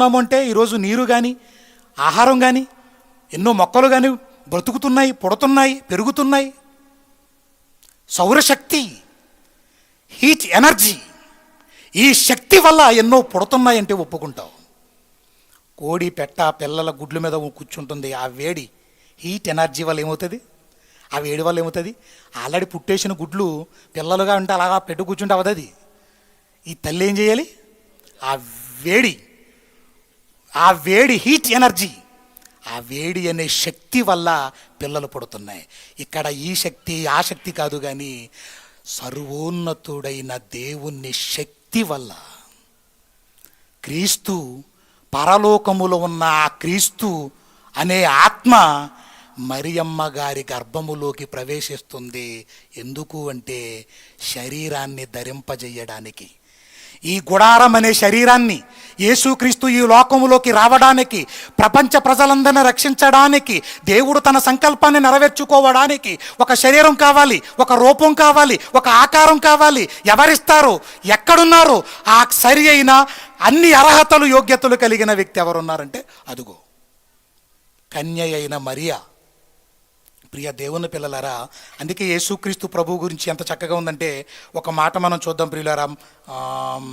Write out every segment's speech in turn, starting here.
ఉన్నాము అంటే ఈరోజు నీరు కానీ ఆహారం కానీ ఎన్నో మొక్కలు కానీ బ్రతుకుతున్నాయి పుడుతున్నాయి పెరుగుతున్నాయి. సౌరశక్తి హీట్ ఎనర్జీ ఈ శక్తి వల్ల ఎన్నో పుడుతున్నాయంటే ఒప్పుకుంటావు కోడి పెట్ట పిల్లల గుడ్ల మీద కూర్చుంటుంది ఆ వేడి హీట్ ఎనర్జీ వల్ల ఏమవుతుంది? ఆ వేడి వల్ల ఏమవుతుంది? ఆల్రెడీ పుట్టేసిన గుడ్లు పిల్లలుగా ఉంటే అలాగా పెట్టు కూర్చుంటే అవదది ఈ తల్లి ఏం చేయాలి? ఆ వేడి ఆ వేడి హీట్ ఎనర్జీ ఆ వేడి అనే శక్తి వల్ల పిల్లలు పుడుతున్నాయి. ఇక్కడ ఈ శక్తి ఆ శక్తి కాదు కానీ సర్వోన్నతుడైన దేవుని శక్తి వల్ల క్రీస్తు పరలోకములో ఉన్న ఆ క్రీస్తు అనే ఆత్మ మరియమ్మ గారి గర్భములోకి ప్రవేశిస్తుంది. ఎందుకు అంటే శరీరాన్ని ధరింపజేయడానికి. ఈ గుడారం అనే శరీరాన్ని యేసుక్రీస్తు ఈ లోకములోకి రావడానికి ప్రపంచ ప్రజలందరిని రక్షించడానికి దేవుడు తన సంకల్పాన్ని నెరవేర్చుకోవడానికి ఒక శరీరం కావాలి ఒక రూపం కావాలి ఒక ఆకారం కావాలి. ఎవరిస్తారు? ఎక్కడున్నారు? ఆ సరి అయిన అన్ని అర్హతలు యోగ్యతలు కలిగిన వ్యక్తి ఎవరున్నారంటే అదుగో కన్య అయిన మరియా. ప్రియ దేవుని పిల్లలారా అందుకే యేసుక్రీస్తు ప్రభు గురించి ఎంత చక్కగా ఉందంటే ఒక మాట మనం చూద్దాం ప్రియులారా. ఆమ్,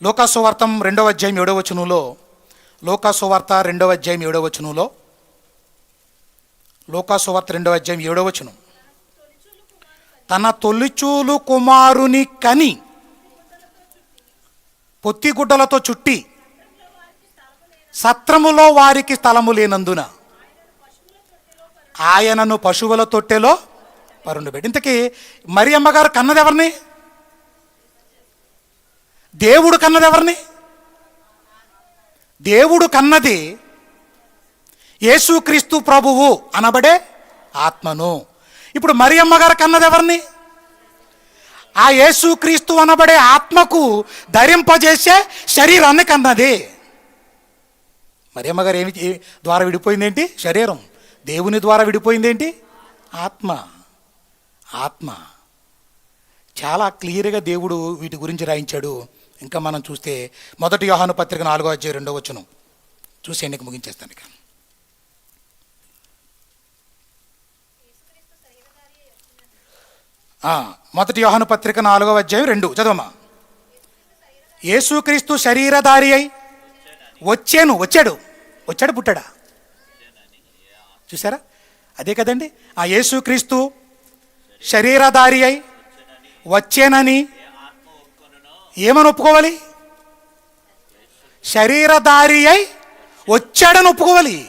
లోకాసువార్తం రెండవ అధ్యాయం ఏడవ వచనంలో లోకాసువార్త రెండవ అధ్యాయం ఏడవ వచనంలో లోకాసువార్త రెండవ అధ్యాయం ఏడవ వచనం. తన తొలిచూలు కుమారుని కని పొత్తిగుడ్డలతో చుట్టి సత్రములో వారికి స్థలము లేనందున ఆయనను పశువుల తొట్టెలో పరుండబెట్టి ఇంతకీ మరి అమ్మగారు కన్నది ఎవరిని దేవుడు కన్నది ఎవరిని దేవుడు కన్నది యేసుక్రీస్తు ప్రభువు అనబడే ఆత్మను. ఇప్పుడు మరి అమ్మగారు కన్నది ఎవరిని ఆ యేసుక్రీస్తు అనబడే ఆత్మకు ధరింపజేసే శరీరాన్ని కన్నది. మరి అమ్మగారు ఏమి ద్వారా ద్వారా విడిపోయిందేంటి? శరీరం. దేవుని ద్వారా విడిపోయిందేంటి? ఆత్మ. ఆత్మ. చాలా క్లియర్గా దేవుడు వీటి గురించి రాయించాడు. ఇంకా మనం చూస్తే మొదటి యోహాను పత్రిక నాలుగో అధ్యాయం రెండో వచ్చును చూసి ఎన్నిక ముగించేస్తాను ఇక. మొదటి యోహాను పత్రిక నాలుగో అధ్యాయం రెండు. చదవమ్మా. యేసుక్రీస్తు శరీరధారి అయి వచ్చాను వచ్చాడు. వచ్చాడు పుట్టాడా? చూసారా అదే కదండి. ఆ యేసుక్రీస్తు శరీరధారి అయి వచ్చేనని ఏమని ఒప్పుకోవాలి? శరీరధారి అయి వచ్చాడని ఒప్పుకోవాలి.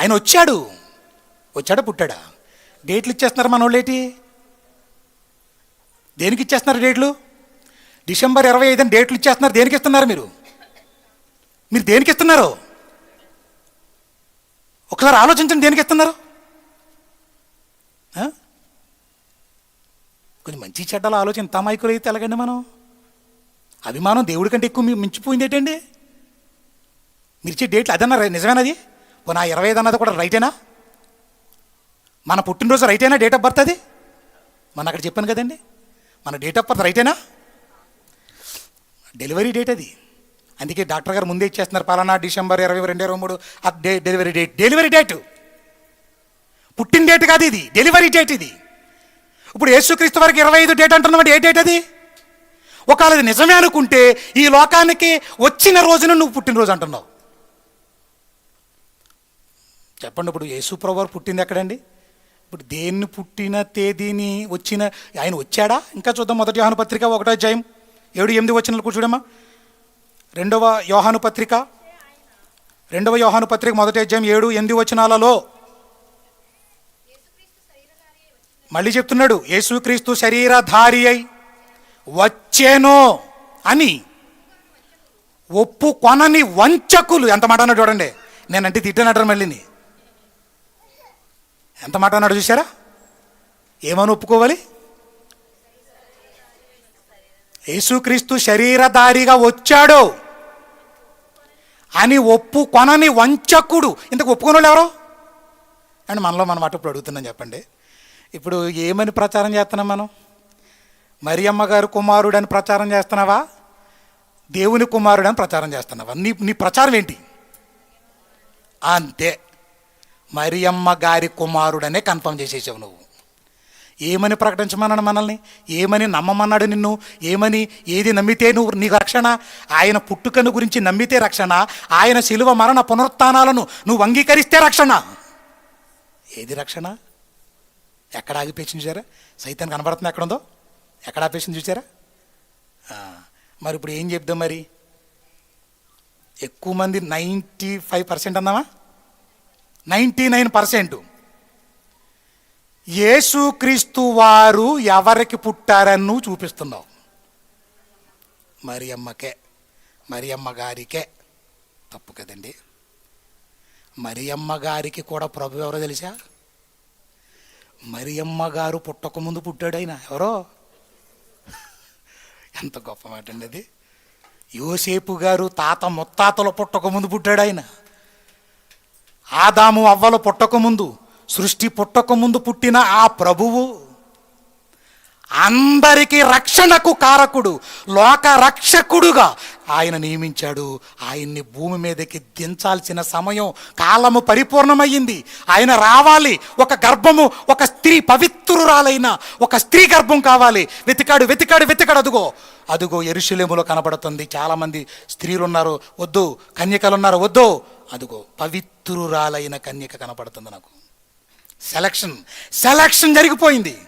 ఆయన వచ్చాడు. వచ్చాడా? పుట్టాడా? డేట్లు ఇచ్చేస్తున్నారు మన వాళ్ళు ఏంటి? దేనికి ఇచ్చేస్తున్నారు డేట్లు? డిసెంబర్ ఇరవై ఐదున డేట్లు ఇచ్చేస్తున్నారు. దేనికి ఇస్తున్నారు మీరు? మీరు దేనికి ఇస్తున్నారు? ఒకసారి ఆలోచించండి దేనికి ఇస్తున్నారు కొంచెం మంచి చెడ్డలు ఆలోచన తమాయికులు అయితే ఎలాగండి మనం? అభిమానం దేవుడి కంటే ఎక్కువ మీ- మించిపోయింది ఏంటండి? మీరు ఇచ్చే డేట్లు అదన్నా నిజమేనది? పోనీ ఇరవై ఐదు అన్నది కూడా రైటేనా? మన పుట్టినరోజు రైటేనా డేట్ ఆఫ్ బర్త్ అది? మన అక్కడ చెప్పాను కదండి. మన డేట్ ఆఫ్ బర్త్ రైటేనా? డెలివరీ డేట్ అది. అందుకే డాక్టర్ గారు ముందే ఇచ్చేస్తున్నారు. పలానా డిసెంబర్ ఇరవై రెండు ఇరవై మూడు ఆ day delivery date. Delivery date. పుట్టిన డేట్ కాదు ఇది. డెలివరీ డేట్ ఇది. ఇప్పుడు యేసుక్రీస్తు వరకు ఇరవై ఐదు డేట్ అంటున్నామంటే. ఏ డేట్ అది? ఒకవేళ అది నిజమే అనుకుంటే ఈ లోకానికి వచ్చిన రోజున నువ్వు పుట్టినరోజు అంటున్నావు. చెప్పండి ఇప్పుడు యేసుప్రభు వారు పుట్టింది ఎక్కడండి? ఇప్పుడు దేన్ని పుట్టిన తేదీని వచ్చిన ఆయన వచ్చాడా? ఇంకా చూద్దాం మొదటి యోహాను పత్రిక ఒకటో జయం ఏడు ఎనిమిది వచ్చిన కూర్చోడమ్మా. రెండవ యోహాను పత్రిక. రెండవ యోహాను పత్రిక మొదటి అధ్యాయం ఏడు ఎనిమిది వచనాలలో మళ్ళీ చెప్తున్నాడు యేసుక్రీస్తు శరీరధారి అయి వచ్చేనో అని. ఒప్పు కొనని వంచకులు ఎంత మాట అన్నాడు చూడండి. నేనంటే తిట్టనటారు మళ్ళీని. ఎంత మాట అన్నాడు చూసారా ఏమని ఒప్పుకోవాలి? యేసుక్రీస్తు శరీరధారిగా వచ్చాడు అని ఒప్పు కొనని వంచకుడు. ఇంతకు ఒప్పుకొని వాళ్ళు ఎవరు? అండ్ మనలో మన అటు ఇప్పుడు అడుగుతున్నాం చెప్పండి. ఇప్పుడు ఏమని ప్రచారం చేస్తున్నాం మనం? మరియమ్మ గారు కుమారుడు అని ప్రచారం చేస్తున్నావా? దేవుని కుమారుడు అని ప్రచారం చేస్తున్నావా? నీ నీ ప్రచారం ఏంటి? అంతే. మరియమ్మ గారి కుమారుడనే కన్ఫర్మ్ చేసేసావు నువ్వు. ఏమని ప్రకటించమన్నాడు మనల్ని? ఏమని నమ్మమన్నాడు నిన్ను? ఏమని ఏది నమ్మితే నువ్వు నీకు రక్షణ? ఆయన పుట్టుకను గురించి నమ్మితే రక్షణ. ఆయన శిలువ మరణ పునరుత్నాలను నువ్వు అంగీకరిస్తే రక్షణ. ఏది రక్షణ? ఎక్కడ ఆగిపోయింది చూసారా సైతాన్ని కనబడుతుంది ఎక్కడుందో? ఎక్కడ ఆపేసింది చూసారా మరి ఇప్పుడు ఏం చెప్దాం మరి? ఎక్కువ మంది నైంటీ ఫైవ్ పర్సెంట్ అన్నావా? Ninety nine percent. యేసుక్రీస్తు వారు ఎవరికి పుట్టారని నువ్వు చూపిస్తున్నావు మరి అమ్మకే గారికే. తప్పు కదండి. మరియమ్మ గారికి కూడా ప్రభు ఎవరో తెలుసా? మరియమ్మ గారు పుట్టకముందు పుట్టాడు ఆయన. ఎవరో? ఎంత గొప్ప మాట అండి అది. యోసేపు గారు తాత ముత్తాతలు పుట్టకముందు పుట్టాడు ఆయన. ఆదాము అవ్వలు పుట్టకముందు సృష్టి పుట్టకముందు పుట్టిన ఆ ప్రభువు అందరికీ రక్షణకు కారకుడు లోక రక్షకుడుగా ఆయన నియమించాడు. ఆయన్ని భూమి మీదకి దించాల్సిన సమయం కాలము పరిపూర్ణమయ్యింది. ఆయన రావాలి. ఒక గర్భము ఒక స్త్రీ పవిత్రురాలైన ఒక స్త్రీ గర్భం కావాలి. వెతికాడు వెతికాడు వెతికాడు. అదుగో అదుగో ఎరుశలేములో కనబడుతుంది. చాలామంది స్త్రీలు ఉన్నారు వద్దు కన్యకలు ఉన్నారు వద్దు. అదుగో పవిత్రురాలైన కన్యక కనపడుతుంది నాకు. సెలక్షన్ సెలక్షన్ జరిగిపోయింది.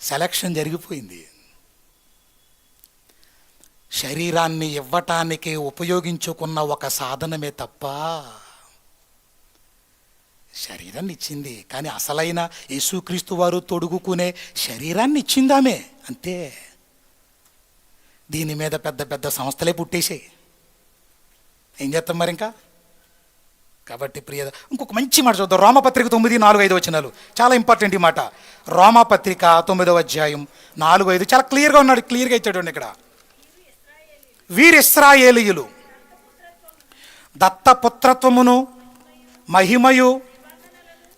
సెలక్షన్ జరిగిపోయింది. శరీరాన్ని ఇవ్వటానికి ఉపయోగించుకున్న ఒక సాధనమే తప్ప శరీరాన్ని ఇచ్చింది. కానీ అసలైన యేసుక్రీస్తు వారు తొడుగుకునే శరీరాన్ని ఇచ్చిందామే. అంతే. దీని మీద పెద్ద పెద్ద సంస్థలే పుట్టేసాయి ఏం చేస్తాం మరి ఇంకా కాబట్టి ప్రియ ఇంకొక మంచి మాట చూద్దాం. రోమపత్రిక తొమ్మిది నాలుగు ఐదు వచ్చినాలు చాలా ఇంపార్టెంట్ ఈ మాట. రోమపత్రిక తొమ్మిదవ అధ్యాయం నాలుగు ఐదు చాలా క్లియర్గా ఉన్నాడు క్లియర్గా ఇచ్చాడు ఇక్కడ. వీరిస్రాయేలీయులు దత్తపుత్రత్వమును మహిమయు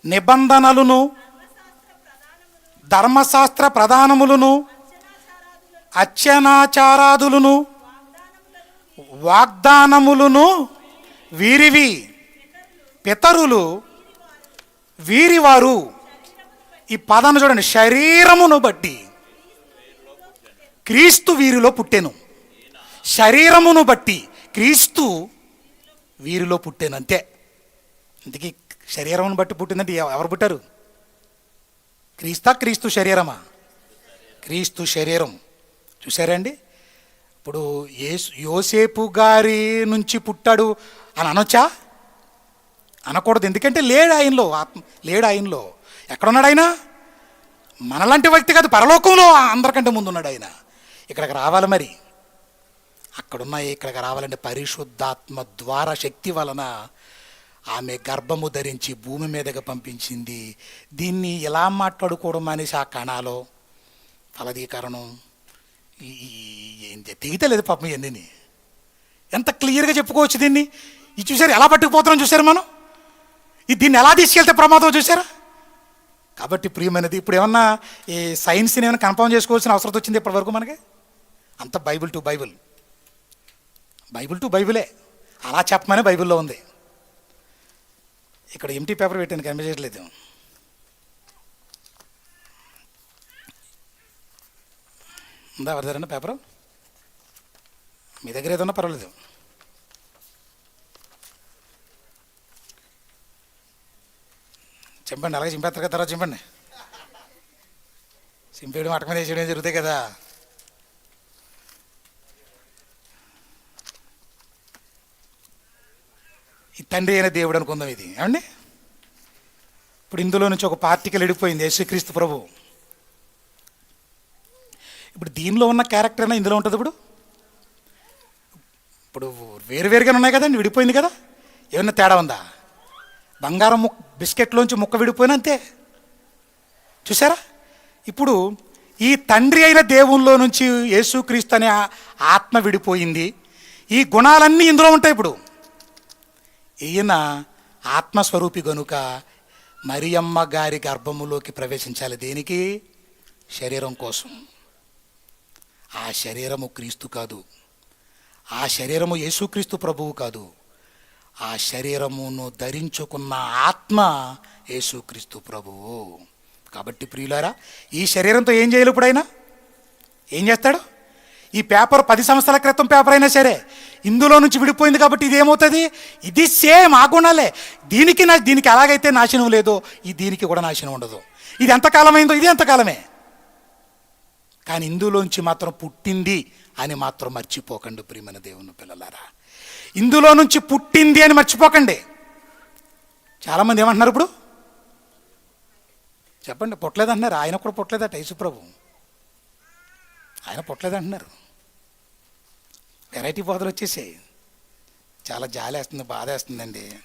నిబంధనలను ధర్మశాస్త్ర ప్రధానములను అర్చనాచారాదులను వాగ్దానములను వీరివి. పితరులు వీరివారు ఈ పదాన్ని చూడండి శరీరమును బట్టి. క్రీస్తు వీరిలో పుట్టెను. శరీరమును బట్టి క్రీస్తు వీరిలో పుట్టాను అంతే. ఇంతకీ శరీరమును బట్టి పుట్టిందంటే ఎవరు పుట్టారు? క్రీస్తా క్రీస్తు శరీరమా? క్రీస్తు శరీరం. చూసారండి ఇప్పుడు యేసు యోసేపు గారి నుంచి పుట్టాడు అని అనొచ్చా? అనకూడదు. ఎందుకంటే లేడు ఆయనలో ఆత్మ లేడు ఆయనలో. ఎక్కడున్నాడు ఆయన? మనలాంటి వ్యక్తి కాదు పరలోకంలో అందరికంటే ముందు ఉన్నాడు ఆయన. ఇక్కడికి రావాలి మరి. అక్కడున్న ఇక్కడికి రావాలంటే పరిశుద్ధాత్మ ద్వారా శక్తి వలన ఆమె గర్భము ధరించి భూమి మీదకి పంపించింది. దీన్ని ఎలా మాట్లాడుకోవడం అనేసి ఆ కణాలో ఫలదీకరణం ఏంటి తెగితలేదు పాపం ఇవన్నీ ఎంత క్లియర్గా చెప్పుకోవచ్చు దీన్ని? ఇది చూసారు ఎలా పట్టుకుపోతున్నాం చూసారు మనం? దీన్ని ఎలా తీసుకెళ్తే ప్రమాదం చూసారా కాబట్టి ప్రియమైనది ఇప్పుడు ఏమన్నా ఈ సైన్స్ని ఏమైనా కన్ఫర్మ్ చేసుకోవాల్సిన అవసరం వచ్చింది ఇప్పటివరకు మనకి? అంత Bible to Bible. Bible to బైబిలే. అలా చెప్పమని బైబిల్లో ఉంది. ఇక్కడ ఎంటీ పేపర్ పెట్టాను కనిపించట్లేదు. ఉందా ఎవరి దగ్గర పేపరు? మీ దగ్గర ఏదన్నా పర్వాలేదు. చింపండి అలాగే చింపేస్తారు కదా తర్వాత చింపండి. చింపేయడం అటక మీద వేసేయడం జరుగుతాయి కదా. ఈ తండ్రి అయిన దేవుడు అనుకుందాం ఇది. ఏమండి? ఇప్పుడు ఇందులో నుంచి ఒక పార్టికల్ ఎడిపోయింది యేసుక్రీస్తు ప్రభు. ఇప్పుడు దీనిలో ఉన్న క్యారెక్టర్ అయినా ఇందులో ఉంటుంది ఇప్పుడు? ఇప్పుడు వేరు వేరుగానే ఉన్నాయి కదండి విడిపోయింది కదా. ఏమన్నా తేడా ఉందా? బంగారం ముక్ బిస్కెట్లోంచి ముక్క విడిపోయినంతే. చూసారా ఇప్పుడు ఈ తండ్రి అయిన దేవుల్లో నుంచి యేసుక్రీస్తు అనే ఆత్మ విడిపోయింది. ఈ గుణాలన్నీ ఇందులో ఉంటాయి ఇప్పుడు. ఈయన ఆత్మస్వరూపి గనుక మరియమ్మ గారి గర్భములోకి ప్రవేశించాలి. దేనికి? శరీరం కోసం. ఆ శరీరము క్రీస్తు కాదు. ఆ శరీరము యేసుక్రీస్తు ప్రభువు కాదు. ఆ శరీరమును ధరించుకున్న ఆత్మ యేసుక్రీస్తు ప్రభువు. కాబట్టి ప్రియులారా ఈ శరీరంతో ఏం చేయాలి ఇప్పుడైనా? ఏం చేస్తాడు? ఈ పేపర్ పది సంవత్సరాల క్రితం పేపర్ అయినా సరే ఇందులో నుంచి విడిపోయింది కాబట్టి ఇది ఏమవుతుంది? ఇది సేమ్ ఆ గుణాలే. దీనికి నా దీనికి ఎలాగైతే నాశనం లేదో ఈ దీనికి కూడా నాశనం ఉండదు. ఇది ఎంతకాలమైందో ఇది ఎంతకాలమే కానీ ఇందులోంచి మాత్రం పుట్టింది అని మాత్రం మర్చిపోకండి ప్రియమైన దేవుని పిల్లలారా. ఇందులో నుంచి పుట్టింది అని మర్చిపోకండి. చాలామంది ఏమంటున్నారు ఇప్పుడు? చెప్పండి పుట్టలేదంటున్నారు. ఆయన కూడా పుట్టలేదట యేసుప్రభు. ఆయన పుట్టలేదంటున్నారు. వెరైటీ బోధలు వచ్చేసాయి. చాలా జాలేస్తుంది బాధ వేస్తుందండి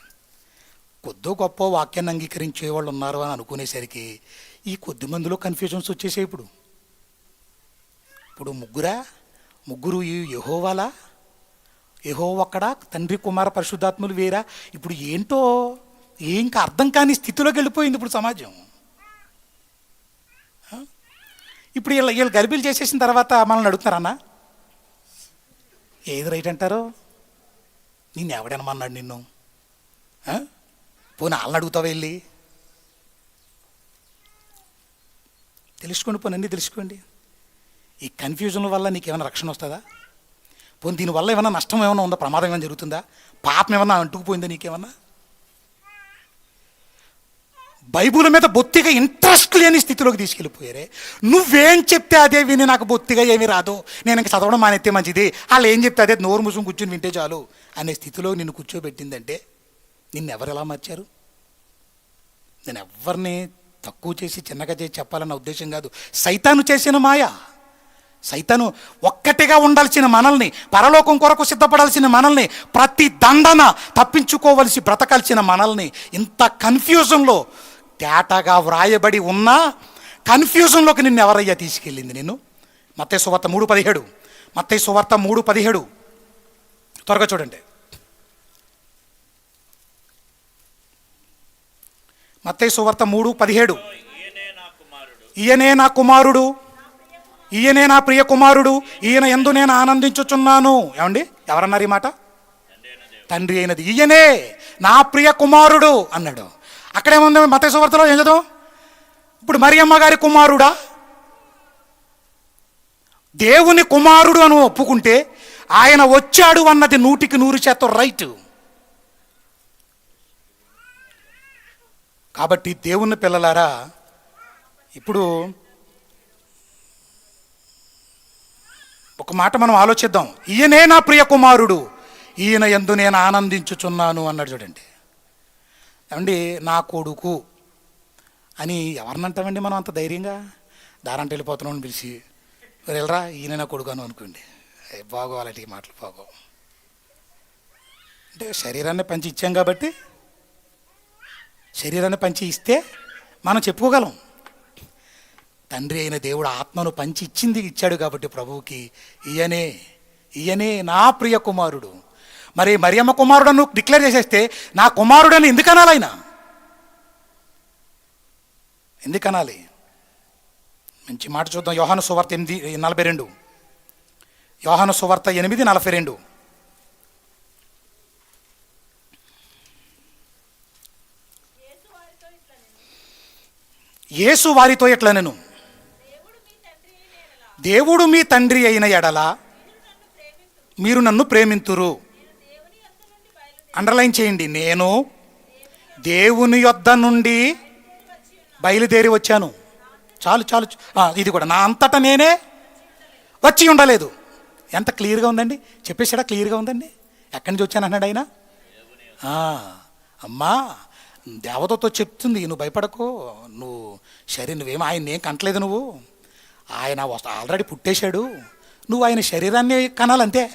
కొద్దో గొప్ప వాక్యాన్ని అంగీకరించే వాళ్ళు ఉన్నారు అని అనుకునేసరికి ఈ కొద్ది మందిలో కన్ఫ్యూజన్స్ వచ్చేసాయి ఇప్పుడు. ఇప్పుడు ముగ్గురా? ముగ్గురు ఈ యహోవాలా? ఏహో ఒక్కడా తండ్రి కుమార పరిశుద్ధాత్ములు వేరా? ఇప్పుడు ఏంటో ఇంకా అర్థం కాని స్థితిలోకి వెళ్ళిపోయింది ఇప్పుడు సమాజం. ఇప్పుడు వీళ్ళు వీళ్ళు గర్భిలు చేసేసిన తర్వాత మనల్ని అడుగుతున్నారన్నా ఏది రైట్ అంటారు? నిన్ను ఎవడనమన్నాడు నిన్ను? పోనీ వాళ్ళని అడుగుతావా వెళ్ళి? తెలుసుకోండి పోనీ అన్నీ తెలుసుకోండి. ఈ కన్ఫ్యూజన్ వల్ల నీకు ఏమైనా రక్షణ వస్తుందా? పోనీ దీనివల్ల ఏమైనా నష్టం ఏమైనా ఉందా? ప్రమాదం ఏమైనా జరుగుతుందా? పాపం ఏమైనా అంటుకుపోయిందా నీకేమన్నా? బైబుల్ మీద బొత్తిగా ఇంట్రెస్ట్ లేని స్థితిలోకి తీసుకెళ్ళిపోయారే. నువ్వేం చెప్తే అదే విని నాకు బొత్తిగా ఏమీ రాదు. నేను ఇంక చదవడం మానేస్తే మంచిది. వాళ్ళు ఏం చెప్తే అదే నోరు ముసుగు కూర్చుని వింటే చాలు. అనే స్థితిలో నిన్ను కూర్చోబెట్టిందంటే నిన్ను ఎవరు ఎలా మార్చారు? నేను ఎవరిని తక్కువ చేసి చిన్నగా చేసి చెప్పాలన్న ఉద్దేశం కాదు. సైతాను చేసిన మాయా. సైతాను ఒక్కటిగా ఉండాల్సిన మనల్ని పరలోకం కొరకు సిద్ధపడాల్సిన మనల్ని ప్రతి దండన తప్పించుకోవలసి బ్రతకాల్సిన మనల్ని ఇంత కన్ఫ్యూజన్లో తేటగా వ్రాయబడి ఉన్నా కన్ఫ్యూజన్లోకి నిన్ను ఎవరయ్యా తీసుకెళ్ళింది నిన్ను? మత్తయి సువార్త మూడు పదిహేడు. మత్తయి సువార్త మూడు పదిహేడు. త్వరగా చూడండి. మత్తయి సువార్త మూడు పదిహేడు. ఈయనే నా కుమారుడు. ఈయనే నా ప్రియ కుమారుడు ఈయన ఎందు నేను ఆనందించుచున్నాను. ఏమండి? ఎవరన్నారు ఈ మాట? తండ్రి అయినది. ఈయనే నా ప్రియ కుమారుడు అన్నాడు. అక్కడేముంది? మత సువార్తలో ఏం చదువు? ఇప్పుడు మరియమ్మ గారి కుమారుడా? దేవుని కుమారుడు అని ఒప్పుకుంటే ఆయన వచ్చాడు అన్నది నూటికి నూరు శాతం రైట్. కాబట్టి దేవుని పిల్లలారా ఇప్పుడు ఒక మాట మనం ఆలోచిద్దాం. ఈయనే నా ప్రియ కుమారుడు ఈయన ఎందు నేను ఆనందించుచున్నాను అన్నాడు చూడండి. ఏమండి? నా కొడుకు అని ఎవరినంటామండి మనం అంత ధైర్యంగా? దారంట వెళ్ళిపోతున్నాం అని పిలిచి వెళ్ళరా ఈయన నా కొడుకు అని అనుకోండి. ఏ బాగోవాలంటే ఈ మాటలు బాగో అంటే శరీరాన్ని పంచి ఇచ్చాం కాబట్టి శరీరాన్ని పంచి ఇస్తే మనం చెప్పుకోగలం. తండ్రి అయిన దేవుడు ఆత్మను పంచి ఇచ్చింది ఇచ్చాడు కాబట్టి ప్రభువుకి ఈయనే ఈయనే నా ప్రియ కుమారుడు. మరి మరియమ్మ కుమారుడను డిక్లేర్ చేసేస్తే నా కుమారుడని ఎందుకు అనాలి ఆయన? ఎందుకు అనాలి మంచి మాట చూద్దాం. యోహాను సువార్త ఎనిమిది నలభై రెండు. యోహాను సువార్త ఎనిమిది నలభై రెండు. యేసు వారితో ఎట్లా నేను దేవుడు మీ తండ్రి అయిన ఎడల మీరు నన్ను ప్రేమింతురు. అండర్లైన్ చేయండి నేను దేవుని యొద్ద నుండి బయలుదేరి వచ్చాను. చాలు చాలు ఇది కూడా నా అంతటా నేనే వచ్చి ఉండలేదు. ఎంత క్లియర్గా ఉందండి? చెప్పేసాడా క్లియర్గా ఉందండి? ఎక్కడి నుంచి వచ్చాను అన్నాడు ఆయన? అమ్మా దేవతతో చెప్తుంది నువ్వు భయపడకు నువ్వు సరే నువ్వేం ఆయన ఏం కంటలేదు నువ్వు? ఆయన వస్తా ఆల్రెడీ పుట్టేశాడు. నువ్వు ఆయన శరీరాన్ని కనాలంతే.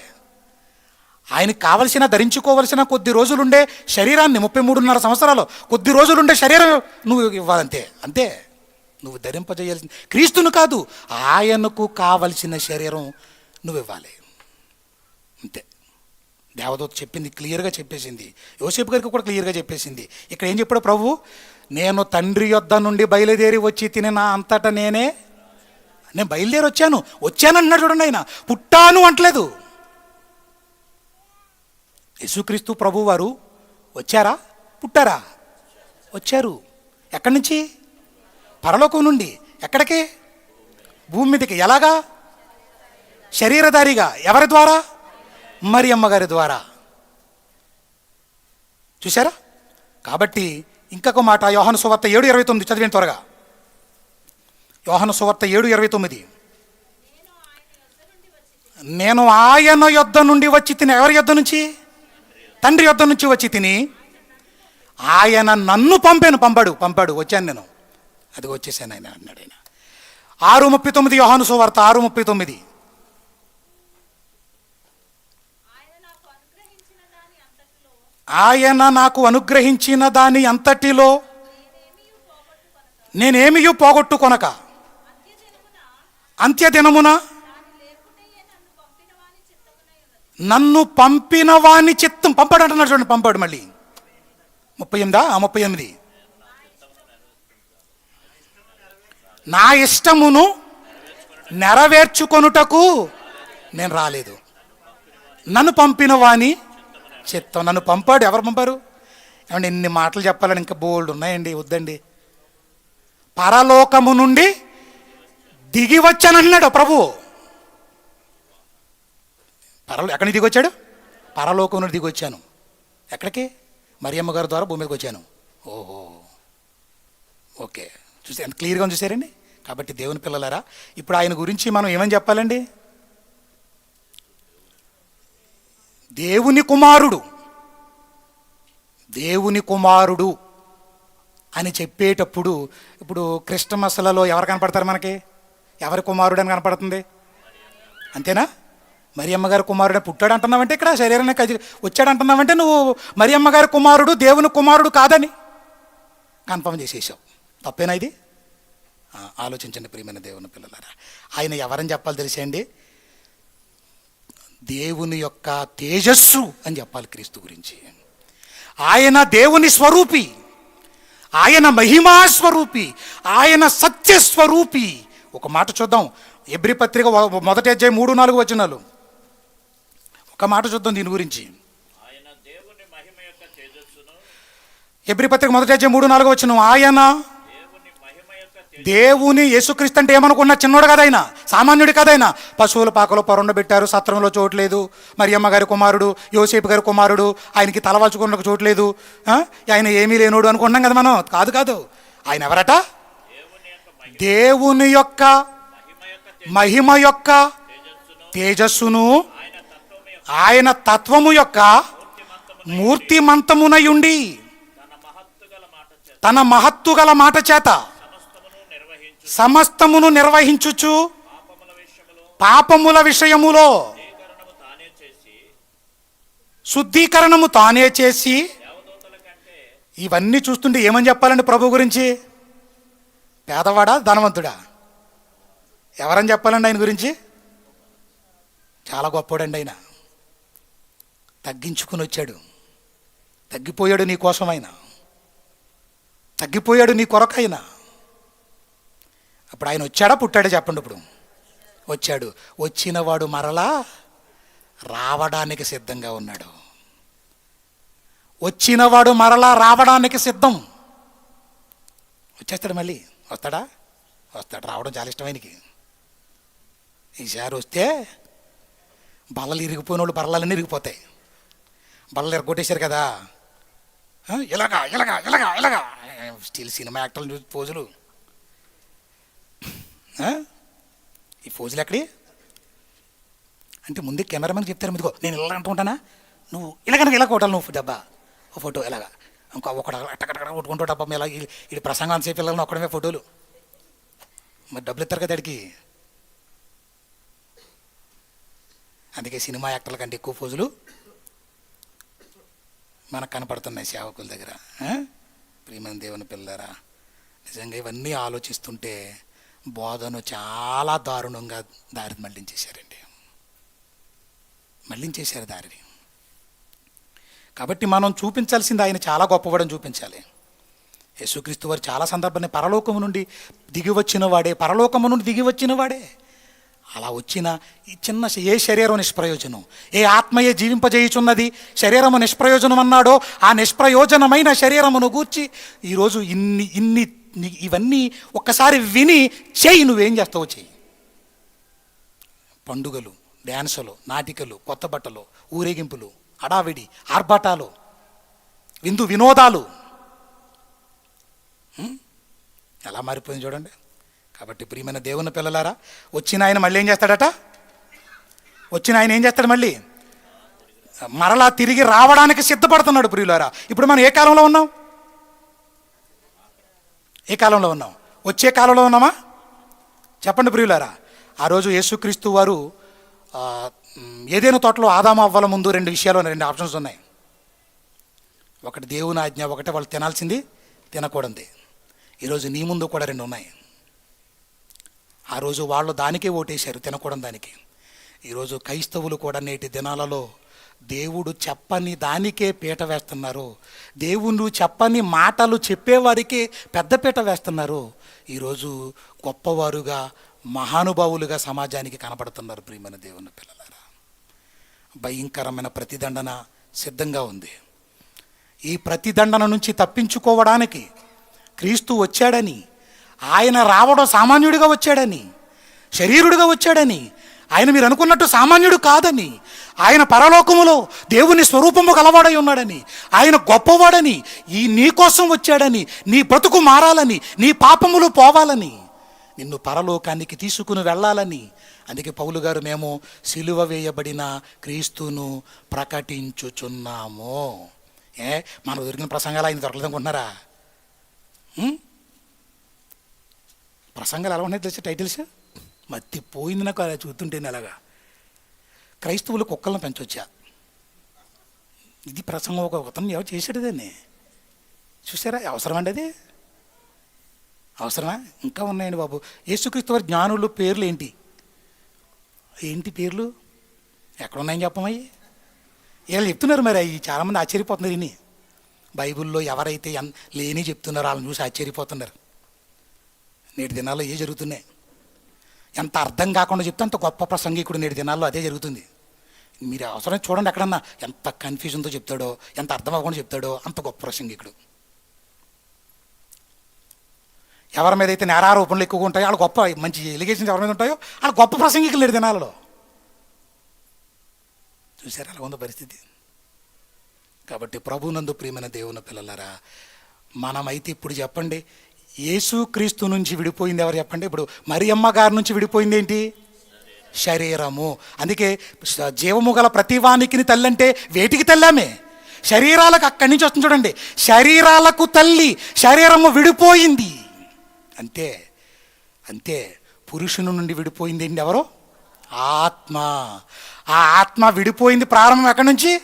ఆయనకు కావలసిన ధరించుకోవలసిన కొద్ది రోజులుండే శరీరాన్ని ముప్పై మూడున్నర సంవత్సరాలు కొద్ది రోజులుండే శరీరం నువ్వు ఇవ్వాలంతే. అంతే. నువ్వు ధరింపజేయాల్సింది క్రీస్తును కాదు ఆయనకు కావలసిన శరీరం నువ్వు ఇవ్వాలి. అంతే. దేవదూత చెప్పింది క్లియర్గా చెప్పేసింది. యోసేపు గారికి కూడా క్లియర్గా చెప్పేసింది. ఇక్కడ ఏం చెప్పాడు ప్రభు? నేను తండ్రి యొద్ద నుండి బయలుదేరి వచ్చి తిని నా అంతటా నేనే నేను బయలుదేరి వచ్చాను వచ్చానన్నాడు చూడండి ఆయన. పుట్టాను అంటలేదు. యేసుక్రీస్తు ప్రభు వారు వచ్చారా? పుట్టారా? వచ్చారు. ఎక్కడి నుంచి? పరలోకం నుండి. ఎక్కడికి? భూమి మీదకి. ఎలాగా? శరీరధారిగా. ఎవరి ద్వారా? మరి అమ్మగారి ద్వారా. చూసారా కాబట్టి ఇంకొక మాట యోహాను సువార్త ఏడు ఇరవై తొమ్మిది చదివిన త్వరగా. యోహన సువార్త ఏడు ఇరవై తొమ్మిది. నేను ఆయన యొద్ద నుండి వచ్చి తిని ఎవరి యొద్ద నుంచి? తండ్రి యొద్ద నుంచి వచ్చి తిని ఆయన నన్ను పంపాను. పంపాడు పంపాడు వచ్చాను నేను. అది వచ్చేసాను ఆయన అన్నాడు ఆయన. ఆరు ముప్పై తొమ్మిది యోహాను సువార్త ఆరు ముప్పై తొమ్మిది. ఆయన నాకు అనుగ్రహించిన దాని అంతటిలో ఆయన పోగొట్టుకొనక అంత్యదినమున నన్ను పంపిన వాని చిత్తం పంపాడు అంటున్నాడు చూడండి పంపాడు మళ్ళీ. ముప్పై ఎనిమిదా? ఆ ముప్పై ఎనిమిది. నా ఇష్టమును నెరవేర్చుకొనుటకు నేను రాలేదు. నన్ను పంపిన వాని చిత్తం నన్ను పంపాడు. ఎవరు పంపారు? ఏమండి ఎన్ని మాటలు చెప్పాలని ఇంకా బోల్డ్ ఉన్నాయండి వద్దండి. పరలోకము నుండి దిగి వచ్చానన్నాడు ప్రభు. పరలో ఎక్కడి నుంచి దిగి వచ్చాడు పరలోకం నుండి దిగి వచ్చాను ఎక్కడికి? మరియమ్మ గారి ద్వారా భూమికి వచ్చాను. ఓహో. ఓకే. చూస్తే ఎంత క్లియర్గా చూసారండి? కాబట్టి దేవుని పిల్లలారా ఇప్పుడు ఆయన గురించి మనం ఏమని చెప్పాలండి? దేవుని కుమారుడు. దేవుని కుమారుడు అని చెప్పేటప్పుడు ఇప్పుడు క్రిస్టమస్లలో ఎవరు కనపడతారు మనకి? ఎవరి కుమారుడని కనపడుతుంది? అంతేనా? మరి అమ్మగారి కుమారుడు పుట్టాడు అంటున్నావంటే ఇక్కడ శరీరాన్ని కది వచ్చాడు అంటున్నావంటే నువ్వు మరి అమ్మగారి కుమారుడు దేవుని కుమారుడు కాదని కన్ఫర్మ్ చేసేసావు. తప్పేనా ఇది? ఆలోచించండి ప్రియమైన దేవుని పిల్లలారా. ఆయన ఎవరని చెప్పాలి తెలిసేయండి దేవుని యొక్క తేజస్సు అని చెప్పాలి క్రీస్తు గురించి. ఆయన దేవుని స్వరూపి ఆయన మహిమా స్వరూపి ఆయన సత్యస్వరూపి ఒక మాట చూద్దాం. ఎబ్రి పత్రిక మొదటి అధ్యాయం మూడు నాలుగు వచనాలు. ఒక మాట చూద్దాం దీని గురించి. ఎబ్రి పత్రిక మొదటి అధ్యాయం మూడు నాలుగు వచ్చిన ఆయన దేవుని యేసుక్రీస్తు అంటే ఏమనుకున్నా చిన్నోడు కదైనా సామాన్యుడు కదైనా పశువుల పాకలో పరుండబెట్టారు సత్రంలో చోట్లేదు మరి అమ్మగారి కుమారుడు యోసేపు గారి కుమారుడు ఆయనకి తలవాల్చుకున్న చోట్లేదు? ఆయన ఏమీ లేనోడు అనుకున్నాం కదా మనం. కాదు కాదు. ఆయన ఎవరట? దేవుని యొక్క మహిమ యొక్క తేజస్సును ఆయన తత్వము యొక్క మూర్తిమంతమునయుండి తన మహత్తు గల మాట చేత సమస్తమును నిర్వహించుచు పాపముల విషయములో శుద్ధీకరణము తానే చేసి ఇవన్నీ చూస్తుంటే ఏమని చెప్పాలండి ప్రభు గురించి? పేదవాడా ధనవంతుడా? ఎవరని చెప్పాలండి ఆయన గురించి? చాలా గొప్పోడండి ఆయన. తగ్గించుకుని వచ్చాడు. తగ్గిపోయాడు నీ కోసం ఆయన. తగ్గిపోయాడు నీ కొరకైనా అప్పుడు ఆయన వచ్చాడా పుట్టాడా చెప్పండి ఇప్పుడు. వచ్చాడు. వచ్చినవాడు మరలా రావడానికి సిద్ధంగా ఉన్నాడు. వచ్చినవాడు మరలా రావడానికి సిద్ధం. వచ్చేస్తాడు మళ్ళీ. వస్తాడా? వస్తాడు. రావడం చాలా ఇష్టం ఆయనకి. ఈసారి వస్తే బల్లలు ఇరిగిపోయిన వాళ్ళు బల్లలన్నీ ఇరిగిపోతాయి. బల్లలు ఇరగొట్టేశారు కదా. ఇలాగా ఇలాగా ఇలాగా ఇలాగా. స్టిల్ సినిమా యాక్టర్లు చూసి పోజులు. ఈ పోజులు ఎక్కడి? అంటే ముందే కెమెరామెన్ చెప్తారు మీదిగో నేను ఇలా అంటుంటానా నువ్వు ఇలాగనక ఇలా కొట్టాలి నువ్వు డబ్బా. ఓ ఫోటో ఇలాగా. ఇంకో ఒకటి అట్టకట్టక కొట్టుకుంటాడు అబ్బా ఇలా ఇది ప్రసంగం సేపు పిల్లలను ఒక్కడమే ఫోటోలు. మరి డబ్బులు ఇస్తారు కదా అడిగి అందుకే సినిమా యాక్టర్ల కంటే ఎక్కువ పోజులు మనకు కనపడుతున్నాయి సేవకుల దగ్గర. ప్రియమైన దేవుని పిల్లరా నిజంగా ఇవన్నీ ఆలోచిస్తుంటే బోధను చాలా దారుణంగా దారి మళ్ళించేశారండి మళ్ళించేశారు దారిని. కాబట్టి మనం చూపించాల్సింది ఆయన చాలా గొప్పవాడని చూపించాలి. యేసుక్రీస్తు వారు చాలా సందర్భాన్ని పరలోకము నుండి దిగి వచ్చిన వాడే పరలోకము నుండి దిగి వచ్చిన వాడే. అలా వచ్చిన ఈ చిన్న ఏ శరీరం నిష్ప్రయోజనం? ఏ ఆత్మయే జీవింపజేయుచున్నది? శరీరము నిష్ప్రయోజనం అన్నాడో ఆ నిష్ప్రయోజనమైన శరీరమును గూర్చి ఈరోజు ఇన్ని ఇన్ని ఇవన్నీ ఒక్కసారి విని చేయి నువ్వేం చేస్తావు చెయ్యి పండుగలు డ్యాన్సులు నాటికలు కొత్త బట్టలు ఊరేగింపులు అడావిడి ఆర్భాటాలు విందు వినోదాలు. ఎలా మారిపోయింది చూడండి. కాబట్టి ప్రియమైన దేవుని పిల్లలారా వచ్చిన ఆయన మళ్ళీ ఏం చేస్తాడట? వచ్చిన ఆయన ఏం చేస్తాడు మళ్ళీ? మరలా తిరిగి రావడానికి సిద్ధపడుతున్నాడు ప్రియులారా. ఇప్పుడు మనం ఏ కాలంలో ఉన్నాం? ఏ కాలంలో ఉన్నాం? వచ్చే కాలంలో ఉన్నామా? చెప్పండి ప్రియులారా. ఆ రోజు యేసుక్రీస్తు వారు ఏదైనా తోటలో ఆదామ అవ్వాల ముందు రెండు విషయాలు రెండు ఆప్షన్స్ ఉన్నాయి. ఒకటి దేవుని ఆజ్ఞ ఒకటి వాళ్ళు తినాల్సింది తినకూడదు ఈరోజు నీ ముందు కూడా రెండు ఉన్నాయి. ఆ రోజు వాళ్ళు దానికే ఓటేశారు తినకూడదు దానికి. ఈరోజు క్రైస్తవులు కూడా నేటి దినాలలో దేవుడు చెప్పని దానికే పీట వేస్తున్నారు. దేవుడు చెప్పని మాటలు చెప్పేవారికే పెద్ద పీట వేస్తున్నారు. ఈరోజు గొప్పవారుగా మహానుభావులుగా సమాజానికి కనబడుతున్నారు ప్రియమైన దేవుని పిల్లలు భయంకరమైన ప్రతిదండన సిద్ధంగా ఉంది. ఈ ప్రతిదండన నుంచి తప్పించుకోవడానికి క్రీస్తు వచ్చాడని ఆయన రావడం సామాన్యుడిగా వచ్చాడని శరీరుడిగా వచ్చాడని ఆయన మీరు అనుకున్నట్టు సామాన్యుడు కాదని ఆయన పరలోకములో దేవుని స్వరూపము గలవాడై ఉన్నాడని ఆయన గొప్పవాడని ఈ నీ కోసం వచ్చాడని నీ బ్రతుకు మారాలని నీ పాపములు పోవాలని నిన్ను పరలోకానికి తీసుకుని వెళ్ళాలని అందుకే పౌలు గారు మేము సిలువ వేయబడిన క్రీస్తును ప్రకటించుచున్నాము. ఏ మనం దొరికిన ప్రసంగాలు ఆయన దొరకలేదనుకుంటున్నారా ఉం? ప్రసంగాలు ఎలా ఉన్నాయి తెలిసి టైటిల్స్? మత్తి పోయింది నాకు అలా చూస్తుంటేనే అలాగా. క్రైస్తవులు కుక్కలను పెంచొచ్చా? ఇది ప్రసంగం ఒక అతను ఎవరు చేశాడు దాన్ని. చూసారా అవసరమండి అది? అవసరమా? ఇంకా ఉన్నాయండి బాబు. యేసుక్రీస్తు వారి జ్ఞానులు పేర్లు ఏంటి? ఏంటి పేర్లు? ఎక్కడున్నాయని చెప్పమయ్యి? వీళ్ళు చెప్తున్నారు మరి అవి చాలామంది ఆశ్చర్యపోతున్నారు ఇని బైబిల్లో ఎవరైతే ఎన్ లేని చెప్తున్నారో వాళ్ళని చూసి ఆశ్చర్యపోతున్నారు. నేటి దినాల్లో ఏ జరుగుతున్నాయి? ఎంత అర్థం కాకుండా చెప్తే అంత గొప్ప ప్రసంగికుడు నేటి దినాల్లో అదే జరుగుతుంది. మీరు అవసరం చూడండి ఎక్కడన్నా ఎంత కన్ఫ్యూజన్తో చెప్తాడో ఎంత అర్థం అవ్వకుండా చెప్తాడో అంత గొప్ప ప్రసంగికుడు. ఎవరి మీద అయితే నేరారోపణలు ఎక్కువగా ఉంటాయో వాళ్ళు గొప్ప మంచి ఎలిగేషన్స్ ఎవరి మీద ఉంటాయో వాళ్ళు గొప్ప ప్రసంగికులు లేడు దినాలలో చూసారు అలా ఉంది పరిస్థితి. కాబట్టి ప్రభునందు ప్రియమైన దేవుని పిల్లలారా మనమైతే ఇప్పుడు చెప్పండి యేసుక్రీస్తు నుంచి విడిపోయింది ఎవరు చెప్పండి? ఇప్పుడు మరియమ్మ గారి నుంచి విడిపోయింది ఏంటి? శరీరము. అందుకే జీవము గల ప్రతివానికి తల్లి అంటే వేటికి తల్లామే? శరీరాలకు అక్కడి నుంచి వస్తుంది చూడండి. శరీరాలకు తల్లి శరీరము విడిపోయింది. అంతే అంతే. పురుషుని నుండి విడిపోయింది ఏంటి ఎవరు? ఆత్మ. ఆ ఆత్మ విడిపోయింది ప్రారంభం ఎక్కడి నుంచి?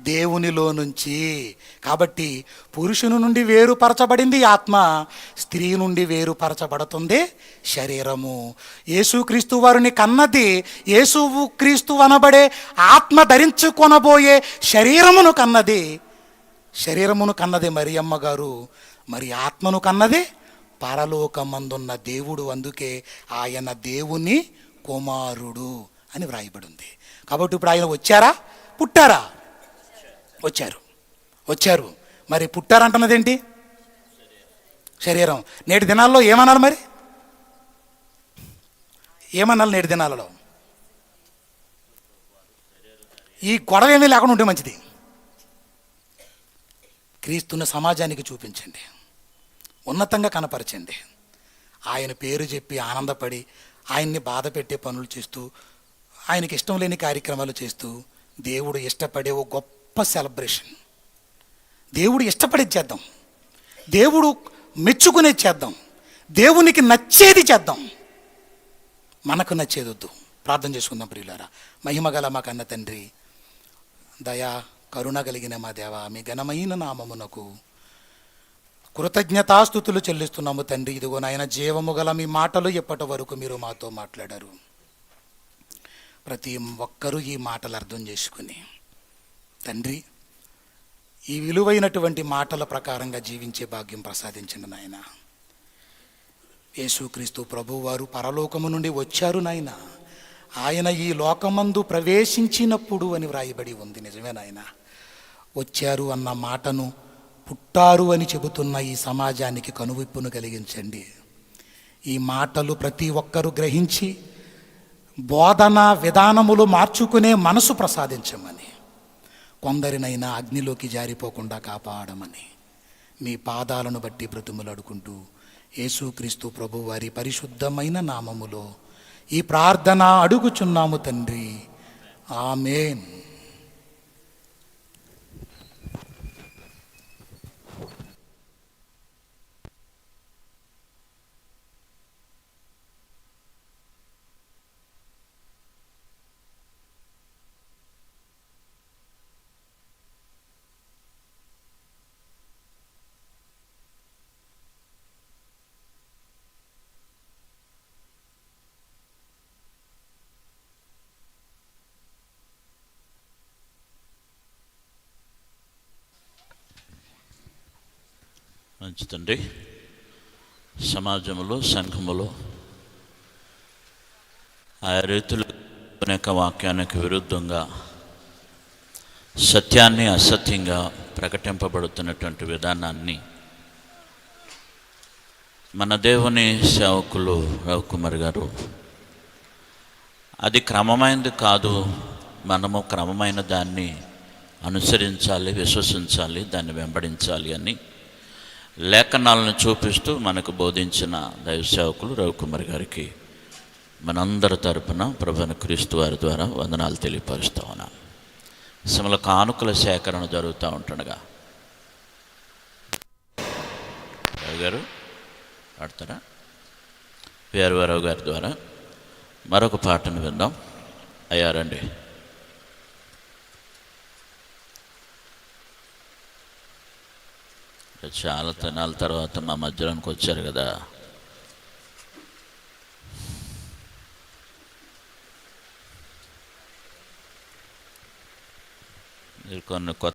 దేవునిలో నుంచి. కాబట్టి పురుషుని నుండి వేరుపరచబడింది ఆత్మ స్త్రీ నుండి వేరుపరచబడుతుంది శరీరము. యేసుక్రీస్తు వారిని కన్నది యేసు క్రీస్తు అనబడే ఆత్మ ధరించుకొనబోయే శరీరమును కన్నది. శరీరమును కన్నది మరియమ్మ గారు మరి ఆత్మను కన్నది పరలోకమందున్న దేవుడు అందుకే ఆయన దేవుని కుమారుడు అని వ్రాయబడి ఉంది కాబట్టి ఇప్పుడు ఆయన వచ్చారా? పుట్టారా? వచ్చారు. వచ్చారు. మరి పుట్టారంటున్నదేంటి? శరీరం. నేటి దినాల్లో ఏమనాలి మరి? ఏమన్నారు నేటి దినాలలో? ఈ గొడవ ఏమీ లేకుండా ఉంటే మంచిది. క్రీస్తున్న సమాజానికి చూపించండి. ఉన్నతంగా కనపరిచింది. ఆయన పేరు చెప్పి ఆనందపడి ఆయన్ని బాధ పెట్టే పనులు చేస్తూ ఆయనకి ఇష్టం లేని కార్యక్రమాలు చేస్తూ దేవుడు ఇష్టపడే ఓ గొప్ప సెలబ్రేషన్. దేవుడు ఇష్టపడేది చేద్దాం. దేవుడు మెచ్చుకునేది చేద్దాం. దేవునికి నచ్చేది చేద్దాం. మనకు నచ్చేది వద్దు. ప్రార్థన చేసుకుందాం ప్రియులారా. మహిమ గల మా కన్న తండ్రి దయా కరుణ కలిగిన మా దేవ మీ ఘనమైన నామమునకు కృతజ్ఞతాస్థుతులు చెల్లిస్తున్నాము తండ్రి. ఇదిగో నాయన జీవము గల మీ మాటలు ఎప్పటి వరకు మీరు మాతో మాట్లాడారు? ప్రతి ఒక్కరూ ఈ మాటలు అర్థం చేసుకుని. తండ్రి ఈ విలువైనటువంటి మాటల ప్రకారంగా జీవించే భాగ్యం ప్రసాదించండి నాయన. యేసుక్రీస్తు ప్రభువారు పరలోకము నుండి వచ్చారు నాయన. ఆయన ఈ లోకమందు ప్రవేశించినప్పుడు అని వ్రాయబడి ఉంది. నిజమే నాయన. వచ్చారు అన్న మాటను పుట్టారు అని చెబుతున్న ఈ సమాజానికి కనువిప్పును కలిగించండి. ఈ మాటలు ప్రతి ఒక్కరూ గ్రహించి బోధన విధానములు మార్చుకునే మనసు ప్రసాదించమని కొందరినైనా అగ్నిలోకి జారిపోకుండా కాపాడమని మీ పాదాలను బట్టి బ్రతుములాడుకుంటూ యేసుక్రీస్తు ప్రభువారి పరిశుద్ధమైన నామములో ఈ ప్రార్థన అడుగుచున్నాము తండ్రి. ఆమెన్. మంచిదండి సమాజంలో సంఘములో ఆ రీతులు అనేక వాక్యానికి విరుద్ధంగా సత్యాన్ని అసత్యంగా ప్రకటింపబడుతున్నటువంటి విధానాన్ని మన దేవుని సేవకులు రవికుమార్ గారు అది క్రమమైనది కాదు మనము క్రమమైన దాన్ని అనుసరించాలి విశ్వసించాలి దాన్ని వెంబడించాలి అని లేఖనాలను చూపిస్తూ మనకు బోధించిన దైవ సేవకులు రవికుమార్ గారికి మనందరి తరపున ప్రభుని క్రీస్తు వారి ద్వారా వందనాలు తెలియపరుస్తూ ఉన్నాను అసలు కానుకల సేకరణ జరుగుతూ ఉంటుండగా. రావు గారు పాడతారా వీరవరావు గారి ద్వారా మరొక పాటను విందాం. అయ్యారండి చాలా తినాల తర్వాత మా మధ్యలోనికి వచ్చారు కదా. మీరు కొన్ని కొత్త